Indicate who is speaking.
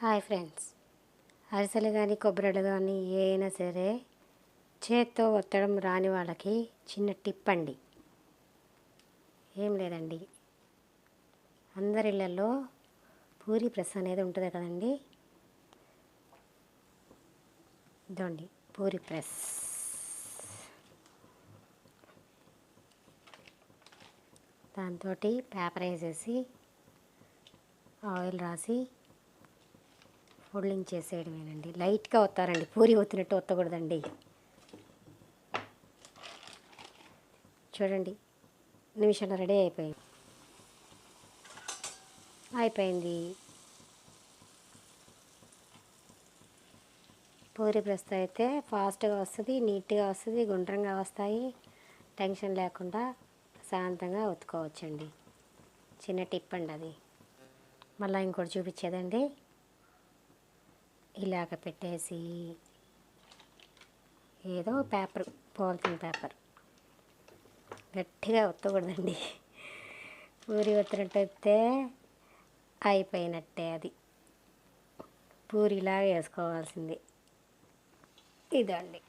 Speaker 1: Hi friends. అరిసెలు కానీ కొబ్బరిలు కానీ ఏదైనా సరే చేత్తో ఒత్తడం రాని వాళ్ళకి చిన్న టిప్ అండి. ఏం లేదండి. అందరి ఇళ్ళల్లో పూరి ప్రెస్ అనేది ఉంటుంది కదండి. ఇదండి పూరి ప్రెస్. దాంతో పేపర్ వేసేసి ఆయిల్ రాసి ఫోల్డింగ్ చేసేయడమేనండి. లైట్గా వస్తారండి పూరి ఒత్తినట్టు ఒత్తకూడదండి. చూడండి. నిమిషం రెడీ అయిపోయింది. అయిపోయింది. పూరి ప్రస్తుతం అయితే ఫాస్ట్గా వస్తుంది నీట్గా వస్తుంది గుండ్రంగా వస్తాయి. టెన్షన్ లేకుండా ప్రశాంతంగా ఉతుకోవచ్చండి చిన్న టిప్ అండి అది. మళ్ళీ ఇంకోటి చూపించేదండి. ఇలాగ పెట్టేసి ఏదో పేపర్ పాలిథిన్ పేపర్. గట్టిగా ఒత్తకూడదండి. పూరి ఒత్తినట్టు వస్తే అయిపోయినట్టే అది. పూరిలాగా వేసుకోవాల్సింది. ఇదండి.